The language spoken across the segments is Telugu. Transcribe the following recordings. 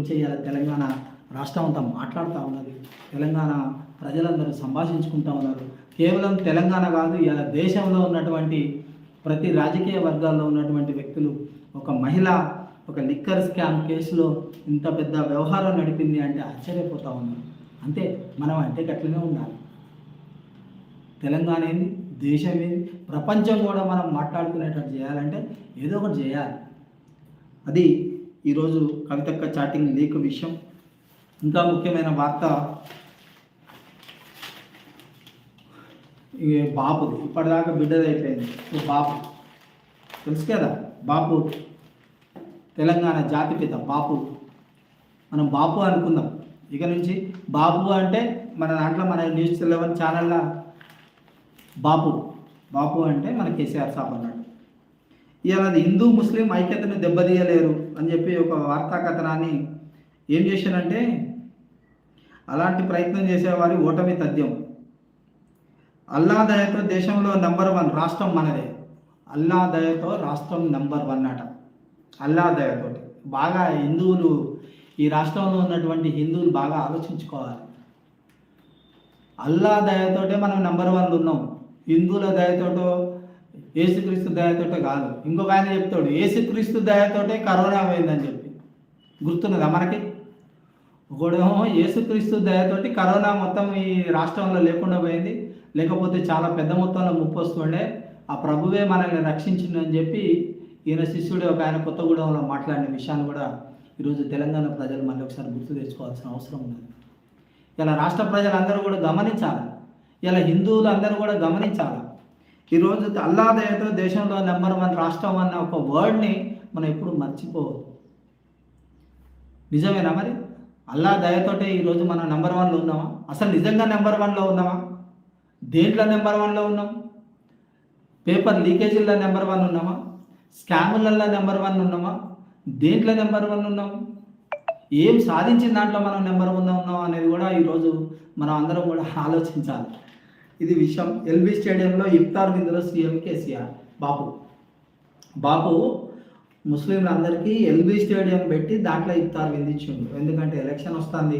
చేయాలి. తెలంగాణ రాష్ట్రం అంతా మాట్లాడుతూ ఉన్నది. తెలంగాణ ప్రజలందరూ సంభాషించుకుంటూ ఉన్నారు. కేవలం తెలంగాణ కాదు ఇలా దేశంలో ఉన్నటువంటి ప్రతి రాజకీయ వర్గాల్లో ఉన్నటువంటి వ్యక్తులు ఒక మహిళ ఒక లిక్కర్ స్కామ్ కేసులో ఇంత పెద్ద వ్యవహారం నడిపింది అంటే ఆశ్చర్యపోతూ ఉన్నారు. అంతే మనం అంటే గట్లనే ఉండాలి. తెలంగాణ ఏంది? దేశం ఏంది? ప్రపంచం కూడా మనం మాట్లాడుకునేటట్టు చేయాలంటే ఏదో ఒకటి చేయాలి. అది ఈరోజు కవితక్క చాటింగ్ లీక్ విషయం. ఇంకా ముఖ్యమైన వార్త ఈ బాపుది ఇప్పటిదాకా బిడ్డది అయిపోయింది. బాపు. తెలుసు కదా బాపు. తెలంగాణ జాతిపిత బాపు. మనం బాపు అనుకుందాం. ఇక నుంచి బాపు అంటే మన దాంట్లో మన న్యూస్ లెవెన్ ఛానల్లో బాపు. బాపు అంటే మన కేసీఆర్ సాబ్ అన్నాడు. ఇవాళ అది హిందూ ముస్లిం ఐక్యతను దెబ్బతీయలేరు అని చెప్పి ఒక వార్తా కథనాన్ని ఏం చేశానంటే అలాంటి ప్రయత్నం చేసేవారి ఓటమి తథ్యం. అల్లా దయతో దేశంలో నెంబర్ వన్ రాష్ట్రం మనదే. అల్లా దయతో రాష్ట్రం నెంబర్ వన్ అట. అల్లా దయతో బాగా హిందువులు ఈ రాష్ట్రంలో ఉన్నటువంటి హిందువులు బాగా ఆలోచించుకోవాలి. అల్లా దయతోటే మనం నెంబర్ వన్లు ఉన్నాం. హిందువుల దయతోటో ఏసుక్రీస్తు దయతోటే కాదు. ఇంకొక ఆయన చెప్తాడు ఏసుక్రీస్తు దయతోటే కరోనా పోయిందని చెప్పి. గుర్తున్నదా మనకి? ఒకడేమో ఏసుక్రీస్తు దయతోటి కరోనా మొత్తం ఈ రాష్ట్రంలో లేకుండా పోయింది. లేకపోతే చాలా పెద్ద మొత్తంలో ముప్పు వస్తుండే. ఆ ప్రభువే మనల్ని రక్షించిందని చెప్పి ఈయన శిష్యుడు ఒక ఆయన కొత్తగూడెంలో మాట్లాడిన విషయాన్ని కూడా ఈరోజు తెలంగాణ ప్రజలు మళ్ళీ ఒకసారి గుర్తు తెచ్చుకోవాల్సిన అవసరం ఉన్నది. ఇలా రాష్ట్ర ప్రజలందరూ కూడా గమనించాలి. ఇలా హిందువులు అందరూ కూడా గమనించాలి. ఈరోజు అల్లాదయతో దేశంలో నెంబర్ వన్ రాష్ట్రం అన్న ఒక వర్డ్ని మనం ఎప్పుడు మర్చిపోవద్దు. నిజమేనా మరి? అల్లా దయతోటే ఈరోజు మనం నెంబర్ వన్లో ఉన్నామా? అసలు నిజంగా నెంబర్ వన్లో ఉన్నామా? దేంట్లో నెంబర్ వన్లో ఉన్నాం? పేపర్ లీకేజీల్లో నెంబర్ వన్ ఉన్నామా? స్కాములలో నెంబర్ వన్ ఉన్నామా? దేంట్లో నెంబర్ వన్ ఉన్నాం? ఏం సాధించిన దాంట్లో మనం నెంబర్ వన్ ఉన్నాం అనేది కూడా ఈరోజు మనం అందరం కూడా ఆలోచించాలి. ఇది విషయం. ఎల్బీ స్టేడియంలో ఇఫ్తార్ విందులో సీఎం కేసీఆర్ బాపు. బాపు ముస్లింలందరికీ ఎల్బీ స్టేడియం పెట్టి దాంట్లో ఇఫ్తార్ విందించిండు. ఎందుకంటే ఎలక్షన్ వస్తుంది.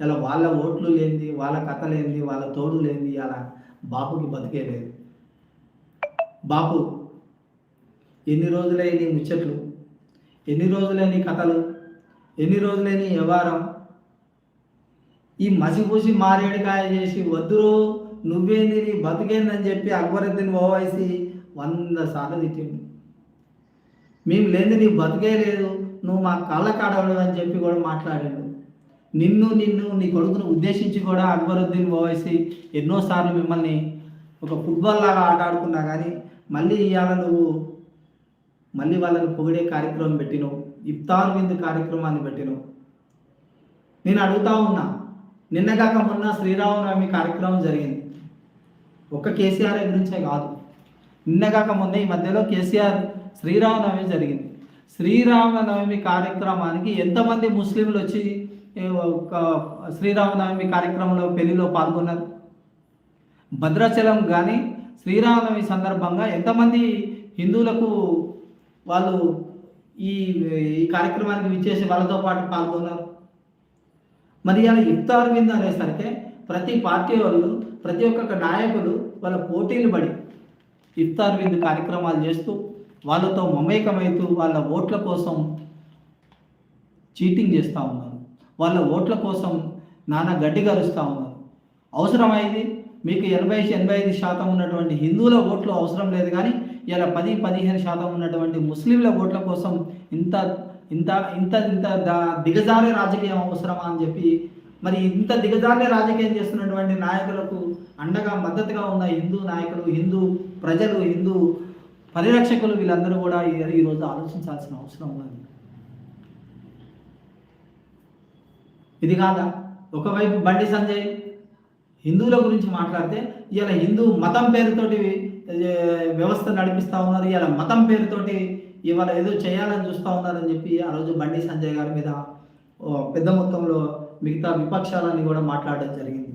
ఇలా వాళ్ళ ఓట్లు లేనిది వాళ్ళ కథ లేనిది వాళ్ళ తోడు లేనిది అలా బాపుకి బతికే లేదు బాపు ఎన్ని రోజులే నీ ముచ్చట్లు? ఎన్ని రోజులే నీ కథలు? ఎన్ని రోజులే నీ వ్యవహారం? ఈ మసిపూసి మారేడుకాయ చేసి వద్దురు? నువ్వేంది నీ బతికేందని చెప్పి అక్బరుద్దీన్ ఓవైసీ వంద సార్లు తిట్టిండు. మేము లేని నీ బతికే లేదు నువ్వు మా కళ్ళ కాడవడు అని చెప్పి కూడా మాట్లాడాడు. నిన్ను నిన్ను నీ కొడుకును ఉద్దేశించి కూడా అక్బరుద్దీన్ ఓవైసీ ఎన్నోసార్లు మిమ్మల్ని ఒక ఫుట్బాల్ లాగా ఆట ఆడుకున్నా కానీ మళ్ళీ ఇవాళ నువ్వు మళ్ళీ వాళ్ళని పొగిడే కార్యక్రమం పెట్టినవు ఇఫ్తార్ విందు కార్యక్రమాన్ని పెట్టినవు. నేను అడుగుతా ఉన్నా నిన్నగాక మొన్న శ్రీరామనవమి కార్యక్రమం జరిగింది. ఒక్క కేసీఆర్ గురించే కాదు. నిన్నగాక ముందే ఈ మధ్యలో కేసీఆర్ శ్రీరామనవమి జరిగింది. శ్రీరామనవమి కార్యక్రమానికి ఎంతమంది ముస్లింలు వచ్చి ఒక శ్రీరామనవమి కార్యక్రమంలో పెళ్ళిలో పాల్గొన్నారు? భద్రాచలం కానీ శ్రీరామనవమి సందర్భంగా ఎంతమంది హిందువులకు వాళ్ళు ఈ ఈ కార్యక్రమానికి విచ్చేసి వాళ్ళతో పాటు పాల్గొన్నారు? మరి ఇలా ఇఫ్తార్ విందు అనేసరికి ప్రతి పార్టీ వాళ్ళు ప్రతి ఒక్క నాయకులు వాళ్ళ పోటీలు పడి ఇఫ్తార్ విందు కార్యక్రమాలు చేస్తూ వాళ్ళతో మమేకమవుతూ వాళ్ళ ఓట్ల కోసం చీటింగ్ చేస్తూ ఉన్నారు. వాళ్ళ ఓట్ల కోసం నానా గడ్డి కలుస్తూ ఉన్నారు. అవసరమైంది మీకు ఎనభై ఎనభై ఐదు శాతం ఉన్నటువంటి హిందువుల ఓట్లు అవసరం లేదు కానీ ఇలా పది పదిహేను శాతం ఉన్నటువంటి ముస్లింల ఓట్ల కోసం ఇంత ఇంత ఇంత ఇంత దా- దిగజారే రాజకీయం అవసరమా అని చెప్పి మరి ఇంత దిగజారే రాజకీయం చేస్తున్నటువంటి నాయకులకు అండగా మద్దతుగా ఉన్న హిందూ నాయకులు హిందూ ప్రజలు హిందూ పరిరక్షకులు వీళ్ళందరూ కూడా ఈ- ఈరోజు ఆలోచించాల్సిన అవసరం ఉన్నది. ఇది కాదా? ఒకవైపు బండి సంజయ్ హిందువుల గురించి మాట్లాడితే ఇలా హిందూ మతం పేరుతోటి వ్యవస్థ నడిపిస్తూ ఉన్నారు ఇలా మతం పేరుతోటి ఇవాళ ఏదో చేయాలని చూస్తూ ఉన్నారని చెప్పి ఆ రోజు బండి సంజయ్ గారి మీద ఓ, పెద్ద మొత్తంలో మిగతా విపక్షాలన్నీ కూడా మాట్లాడడం జరిగింది.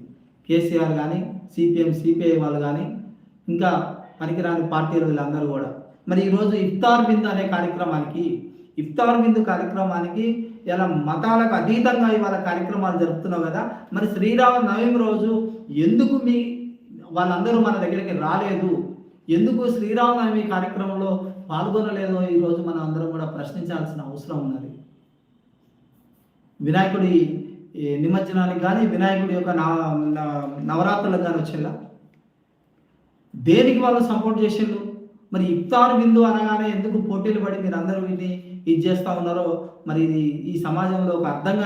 కేసీఆర్ కానీ సిపిఎం సిపిఐ వాళ్ళు కానీ ఇంకా పనికిరాని పార్టీల వీళ్ళందరూ కూడా. మరి ఈరోజు ఇఫ్తార్ బిందు అనే కార్యక్రమానికి ఇఫ్తార్ బిందు కార్యక్రమానికి ఇలా మతాలకు అతీతంగా ఇవాళ కార్యక్రమాలు జరుపుతున్నావు కదా మరి శ్రీరామ నవమి రోజు ఎందుకు మీ వాళ్ళందరూ మన దగ్గరికి రాలేదు? ఎందుకు శ్రీరామనవమి కార్యక్రమంలో పాల్గొనలేదో ఈరోజు మనం అందరం కూడా ప్రశ్నించాల్సిన అవసరం ఉన్నది. వినాయకుడి ఈ నిమజ్జనానికి కానీ వినాయకుడి యొక్క నవరాత్రులకు కానీ వచ్చేలా? దేనికి వాళ్ళు సపోర్ట్ చేసిండ్రు? మరి ఇఫ్తార్ విందు అనగానే ఎందుకు పోటీలు పడి మీరు అందరూ వీటిని ఇది చేస్తూ ఉన్నారో మరి ఇది ఈ సమాజంలో ఒక అర్థంగా